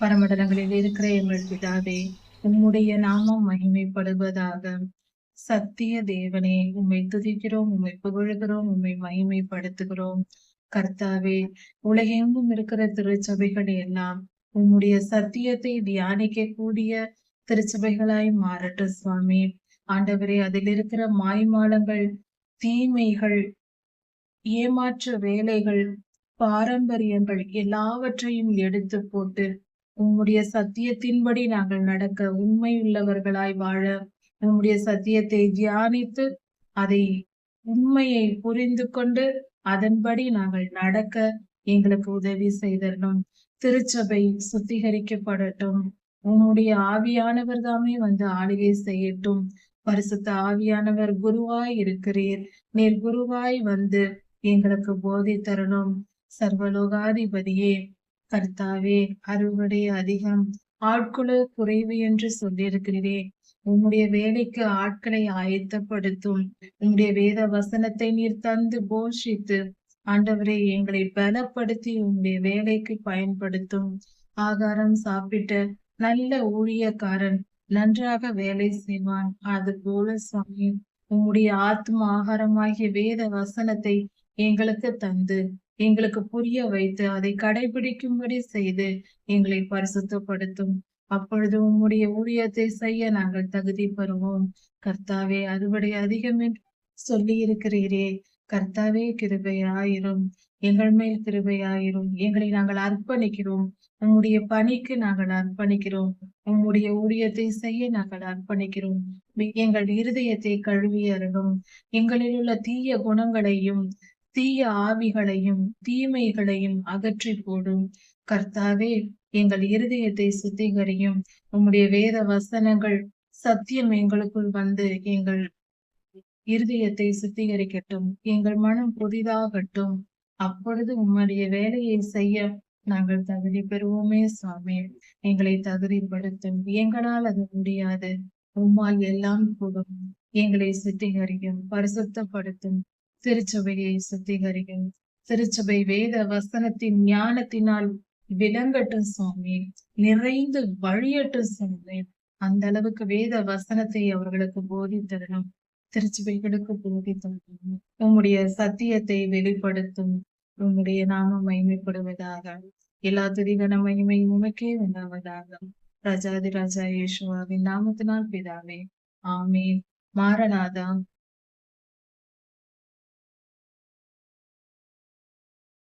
பரமடலங்களில் இருக்கிற எங்கள் பிதாவே உம்முடைய நாமம் மகிமைப்படுவதாக. சத்திய தேவனே உம்மை துதிக்கிறோம் உம்மை புகழுகிறோம் உம்மை மகிமைப்படுத்துகிறோம். கர்த்தாவே உலகெங்கும் இருக்கிற திருச்சபைகள் எல்லாம் உம்முடைய சத்தியத்தை தியானிக்க கூடிய திருச்சபைகளாய் மாறட்டும் சுவாமி. ஆண்டவரே அதில் இருக்கிற மாய்மாலங்கள் தீமைகள் ஏமாற்று வேலைகள் பாரம்பரியங்கள் எல்லாவற்றையும் எடுத்து போட்டு உம்முடைய சத்தியத்தின்படி நாங்கள் நடக்க உண்மை உள்ளவர்களாய் வாழ உம்முடைய சத்தியத்தை தியானித்து அதை உண்மையை புரிந்து கொண்டு அதன்படி நாங்கள் நடக்க எங்களுக்கு உதவி செய்தரணும். திருச்சபை சுத்திகரிக்கப்படட்டும். உன்னுடைய ஆவியானவர் தாமே வந்து ஆளுகை செய்யட்டும். பரிசுத்த ஆவியானவர் குருவாய் இருக்கிறீர். நீர் குருவாய் வந்து எங்களுக்கு போதி தரணும் சர்வலோகாதிபதியே கர்த்தாவே அறுவடை அதிகம். ஆட்குழு குறைவு என்று சொல்லியிருக்கிறீரே. உம்முடைய வேலைக்கு ஆட்களை ஆயத்தப்படுத்தும். உம்முடைய வேத வசனத்தை நீர் தந்து போஷித்து ஆண்டவரை எங்களை பலப்படுத்தி உம்முடைய வேலைக்கு பயன்படுத்தும். ஆகாரம் சாப்பிட்ட நல்ல ஊழியக்காரன் நன்றாக வேலை செய்வான். அது போல சுவாமி உம்முடைய ஆத்ம ஆகாரமாகிய வேத வசனத்தை எங்களுக்கு தந்து எங்களுக்கு புரிய வைத்து அதை கடைபிடிக்கும்படி செய்து எங்களை பரிசுத்தப்படுத்தும். அப்பொழுது உம்முடைய ஊழியத்தை செய்ய நாங்கள் தகுதி பெறுவோம். கர்த்தாவே அறுவடை அதிகம் என்று சொல்லி இருக்கிறீரே கர்த்தாவே கிருபையாயிரும். எங்கள் மேல் கிருபையாயிரும். எங்களை நாங்கள் அர்ப்பணிக்கிறோம். உம்முடைய பணிக்கு நாங்கள் அர்ப்பணிக்கிறோம். உம்முடைய ஊழியத்தை செய்ய நாங்கள் அர்ப்பணிக்கிறோம். எங்கள் இருதயத்தை கழுவி அருளும். எங்களில் உள்ள தீய குணங்களையும் தீய ஆவிகளையும் தீமைகளையும் அகற்றி போடும். கர்த்தாவே எங்கள் இருதயத்தை சுத்திகரியும். உம்முடைய வேத வசனங்கள் சத்தியம் எங்களுக்குள் வந்து எங்கள் இருதயத்தை சுத்திகரிக்கட்டும். எங்கள் மனம் புதிதாகட்டும். அப்பொழுது உம்முடைய வேலையை செய்ய நாங்கள் தகுதி பெறுவோமே சுவாமி. எங்களை தகுதிப்படுத்தும். எங்களால் அது முடியாது. உம்மால் எல்லாம் கூடும். எங்களை சுத்திகரிக்கும். பரிசுத்தப்படுத்தும். திருச்சபையை சுத்திகரிக்கும் திருச்சபை வேத வசனத்தின் ஞானத்தினால் விளங்கட்டும் சுவாமி நிறைந்து வழியட்டும் சுவாமி அந்த அளவுக்கு வேத வசனத்தை அவர்களுக்கு போதித்தரணும் திருச்சபைகளுக்கு போதித்தரணும் உம்முடைய சத்தியத்தை வெளிப்படுத்தும் உம்முடைய நாமம் மகிமைப்படுவதாக எல்லா துதிகன மகிமையும் உமக்கே உண்டாவதாக. ராஜாதி ராஜா யேசுவாவின் நாமத்தினால் பிதாவே ஆமீன். மாரநாதா